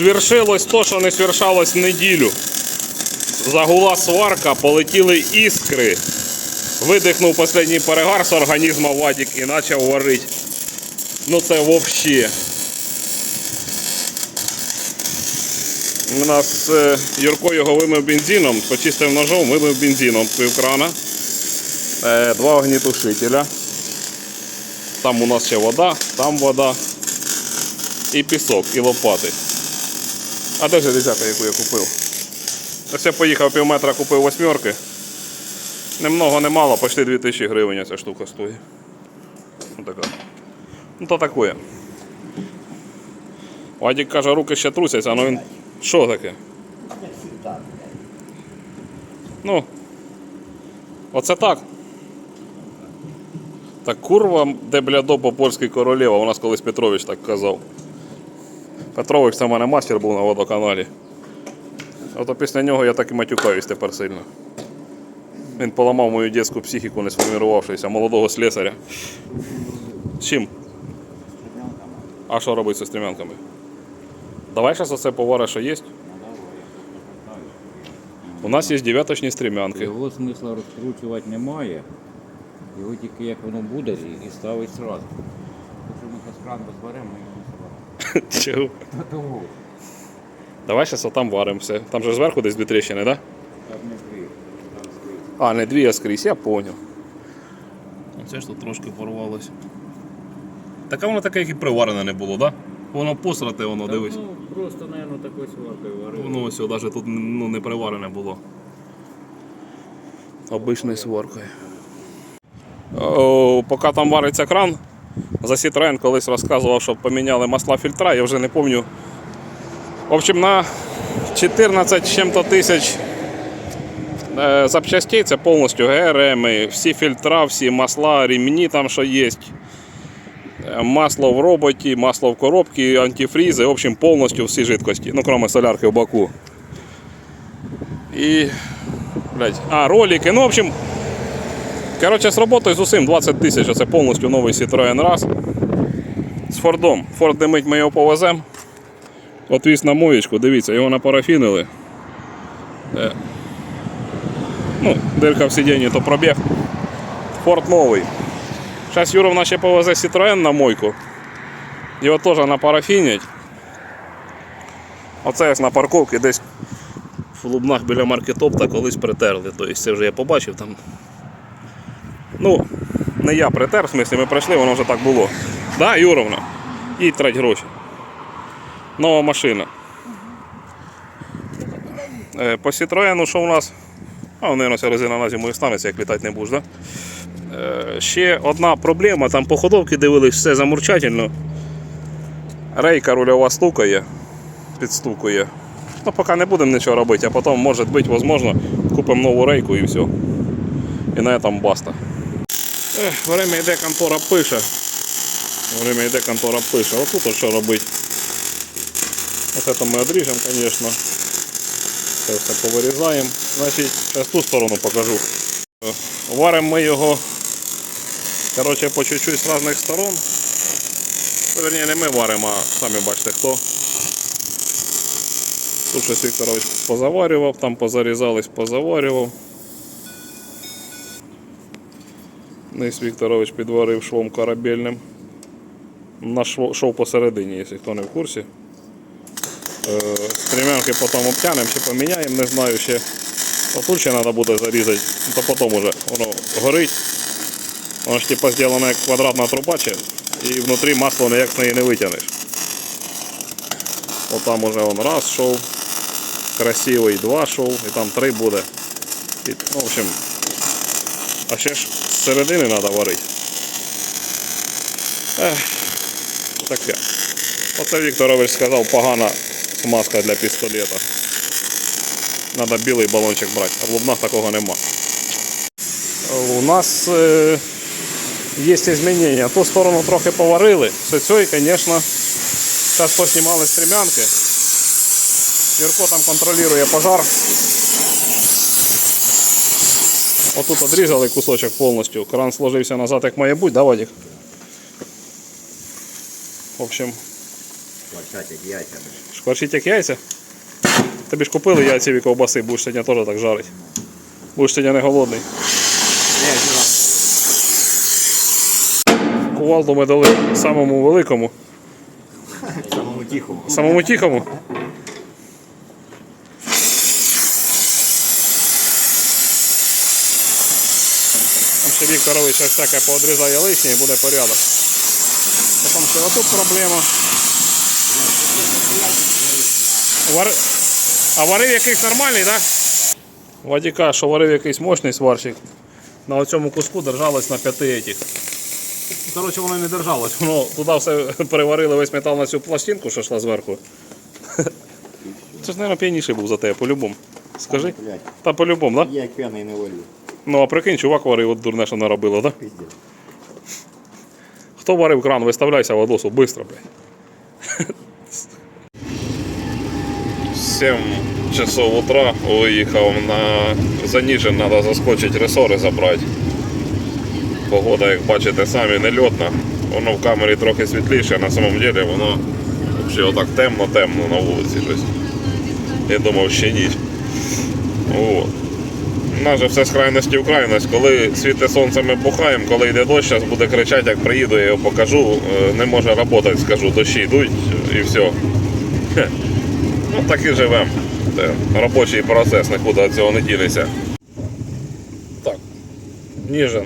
Свершилось то, що не свершалось неділю. Загула сварка, полетіли іскри. Видихнув останній перегар з організму Вадік і почав варити. Ну це взагалі. У нас е, Юрко його вимив бензином, почистив ножом, вимив бензином пів крана. Е, два огнітушителя. Там у нас ще вода, там вода. І пісок, і лопати. А де железяка, яку я купив? Ось я поїхав пів метра, купив восьмерки. Немного, немало, почти 2000 гривень ця штука стоїть. Ну така. Ну то таке. Вадик каже, руки ще трусяться, ну він. Що таке? Ну. Оце так. Так курва, де блядо по польській королева, у нас колись Петрович так казав. Петрович це в мене мастер був на водоканалі. Ото після нього я так і матюкаюсь тепер сильно. Він поламав мою дитячу психіку, не сформувавшися, молодого слесаря. Чим? А що робити зі стрімянками? Давай зараз оце повариш, що є. У нас є дев'яточні стрімянки. Його смисла розкручувати немає. Його тільки як воно буде і- ставить сразу. Якщо ми зараз кран розберемо, ми його не соберемо. Чого? Того. Давай зараз отам варимося. Там же зверху десь дві тріщини, так? Да? Там не дві, там скрізь. А, не дві, а скрізь, я поняв. Оце ж тут трошки порвалося. Таке воно таке, як і приварене не було, так? Да? Воно посрате, воно Та, дивись. Ну, просто, мабуть, такою сваркою варили. Воно ось навіть тут ну, не приварене було. Обичною сваркою. О, поки там вариться кран, за Citroen колись розказував, що поміняли масла фільтра, я вже не пам'ятаю. В общем, на 14 чим-то тисяч е, запчастей це повністю ГРМ, всі фільтра, всі масла, ремні там, що є. Е, Масло в роботі, масло в коробці, антифрізи, в общем, повністю всі жидкості, ну, крім солярки в баку. І. Блядь, а, ролики, ну, в общем. Коротше, з роботою з усім 20 тисяч, це повністю новий Citroen раз. З Фордом. Форд димить, ми його повеземо. Отвіз на моєчку, дивіться, його напарафінили. Е. Ну, дирка в сидінні, то пробіг. Форд новий. Зараз Юровна ще повезе Citroen на мойку. Його теж напарафінять. Оце ось на парковці десь в Лубнах біля маркетопта колись притерли. Тобто це вже я побачив там. Ну, не я притер, в смислі ми прийшли, воно вже так було. Да, Юровна? І трать гроші. Нова машина. Е, По Citroen, що у нас? А, мабуть, ця резина на зиму і станеться, як літати не будеш, да? Е, Ще одна проблема, там по ходовці дивились, все замурчательно. Рейка рульова стукає, підстукує. Ну, поки не будемо нічого робити, а потім, може бути, можливо, купимо нову рейку і все. І на этом баста. Ех, время йде, контора пише. Время йде, контора пише. Отут от що робити. Ось це ми одріжемо, звісно. Це все повирізаємо. Значить, зараз ту сторону покажу. Е, Варимо ми його коротше, по чуть-чуть з різних сторон. Ну, Верні, не ми варимо, а самі бачите хто. Тут щось Вікторович позаварював, там позарізались, позаварював. Нис Вікторович підварив швом корабельним. Наш шов- посередині, якщо хто не в курсі. Е, Стремянки потім обтянемо, чи поміняємо, не знаю ще. Отут ще треба буде зарізати, то потім уже воно горить. Воно ж типа зроблено як квадратна труба, чи, і внутрі масло ніяк з неї не витягнеш. Отам уже он раз шов, красивий, два шов, і там три буде. І, ну, в общем, а ще ж середини треба варити. Ех, таке. Оце Вікторович сказав, погана смазка для пістолета. Треба білий балончик брати, а в Лубнах такого нема. У нас е, є змінення. Ту сторону трохи поварили. З цієї, звісно, зараз поснімали стрімянки. Юрко там контролює пожар. Отут одрізали кусочок повністю. Кран сложився назад, як має бути, да, Вадик? В общем, Шкварчать як яйця. Шкварчить як яйця. Тобі ж купили яйцеві ковбаси, будеш сьогодні теж так жарити. Будеш сьогодні не голодний. Кувалду ми дали самому великому, самому тихому. самому тихому. Ще Вікторович щось всяке поодрізає лишнє і буде порядок. Тому що отут проблема. Вар... А варив якийсь нормальний, так? Да? Вадік каже, що варив якийсь мощний сварщик. На цьому куску держалось на п'яти етіх. Коротше, воно не держалось. Воно туди все переварили весь метал на цю пластинку, що йшла зверху. Це ж, мабуть, п'яніший був за тебе, по-любому. Скажи. Та по-любому, так? Да? я як п'яний не валю. Ну а прикинь, чувак варив, от дурне, що наробило, так? Да? Хто варив кран, виставляйся в Одосу, швидко, блядь. 7 часов утра виїхав на Заніжин, треба заскочити ресори забрати. Погода, як бачите, самі нельотна. Воно в камері трохи світліше, а на самом деле воно взагалі отак темно-темно на вулиці. Тобто, я думав, ще ніч. От. У нас же все з крайності в крайність. Коли світе сонце, ми бухаємо, коли йде дощ, зараз буде кричати, як приїду, я його покажу. Е, Не може працювати, скажу, дощі йдуть і все. Хе. Ну так і живемо. Це робочий процес, нікуди від цього не ділися. Так, Ніжин.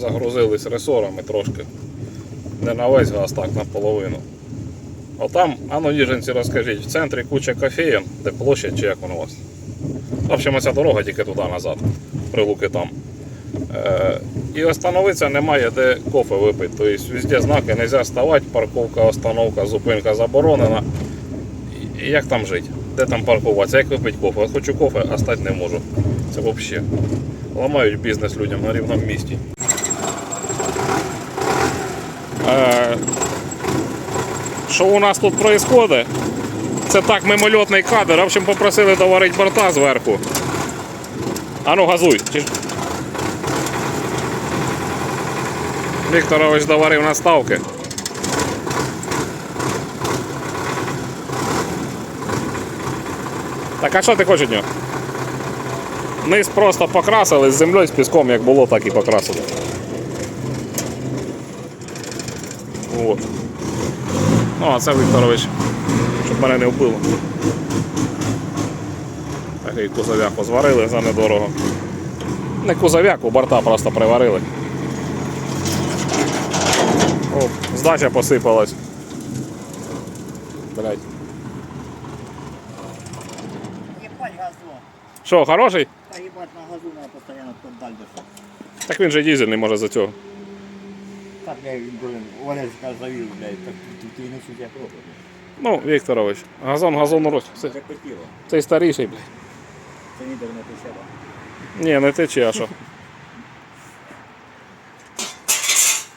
Загрузились ресорами трошки. Не на весь газ, так, наполовину. Отам, а ну Ніжинці розкажіть, в центрі куча кофеєн, де площадь чи як воно у вас? В общем, ця дорога тільки туди назад, прилуки там. Е, і остановитися немає де кофе випити. Тобто везде знаки, не можна ставати, парковка, остановка, зупинка заборонена. І як там жити? Де там паркуватися? Як випити кофе? От хочу кофе, а стати не можу. Це взагалі. Ламають бізнес людям на рівному місці. Е, що у нас тут відбувається? Це так мимольотний кадр. В общем, попросили доварити борта зверху. А ну газуй. Вікторович доварив наставки. Так, а що ти хочеш нього? Низ просто покрасили з землею, з піском, як було, так і покрасили. От. Ну, а це Вікторович, щоб мене не вбило. Такий кузовяку зварили за недорого. Не кузовяку, борта просто приварили. О, здача посипалась. Блять. Ебать газон. Що, хороший? А ебать на газу надо постоянно педаль дышать. Так він же дизельний, може за цього. Так я, блин, Олежка завел, блядь, так ты, ты, не судя пробовал. Ну, Вікторович, газон газону рост. Це, цей старіший, блядь. Це ніде не писала. Ні, не тече, а що.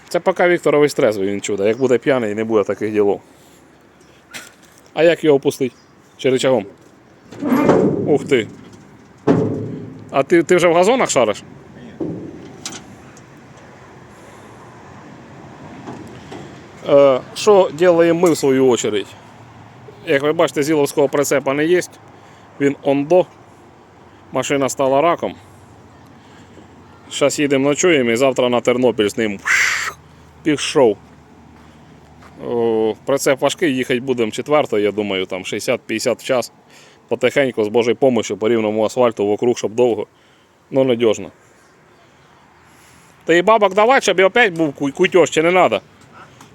Це поки Вікторович трезвий, він чудо. Як буде п'яний, не буде таких ділов. А як його пустить? Чи рычагом? Ух ти. А ти, ти вже в газонах шариш? Е, Що робимо ми в свою очередь? Як ви бачите, зіловського прицепа не є. Він ондо. Машина стала раком. Зараз їдемо ночуємо і завтра на Тернопіль з ним пішов. Прицеп важкий, їхати будемо четвертою, я думаю, там 60-50 в час. Потихеньку, з Божою допомогою, по рівному асфальту вокруг, щоб довго. Ну, надіжно. Та і бабок давай, щоб і опять був ку- чи не треба?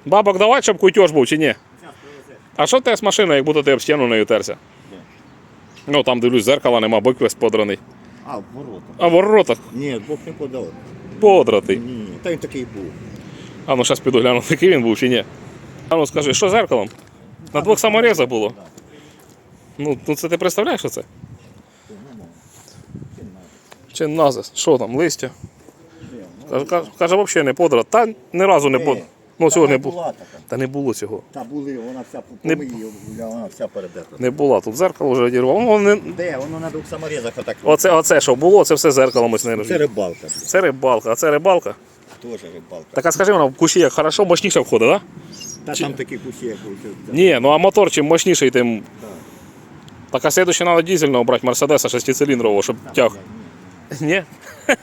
Бабок давай, щоб кутеж був, чи ні? А що те з машиною, як будто ти об стіну не утерся? Ну там дивлюсь, зеркала нема, бик весь подраний. А, в ворота. А в воротах Ні, Бог не подав. подратий. Ні, та він такий був. А ну зараз піду гляну, який він був чи ні. А ну скажи, що з зеркалом? На двох саморезах було. Ну, ну це ти представляєш, що це? Чи назис? Що там, листя? Каже, каже, каже, взагалі не подрат. Та ні разу не подрат. Ну цього не було. була така. Та не було цього. Та були, вона вся Не- вона вся передерта. Не було. Тут зеркало вже одірвало. Ну, не... Де? Воно на двох саморезах отак. Оце, оце, що було, це все зеркалом ось не Це рибалка, блядь. Це рибалка, а це рибалка. Теж рибалка. Так а скажи вона в кущі як хорошо, мощніше входить, так? Та там такі кусі, як ось. Ні, ну а мотор чим мощніший, тим. Так а слідуще треба дизельного брати Мерседеса шестициліндрового, щоб тяг. Ні?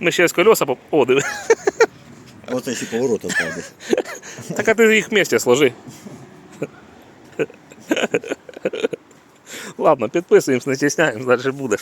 Ми ще з колеса поп... О, диви. Оце если поворот оставишь. Так а ты их вместе сложи. Ладно, підписуємось, не стісняємось, далі буде.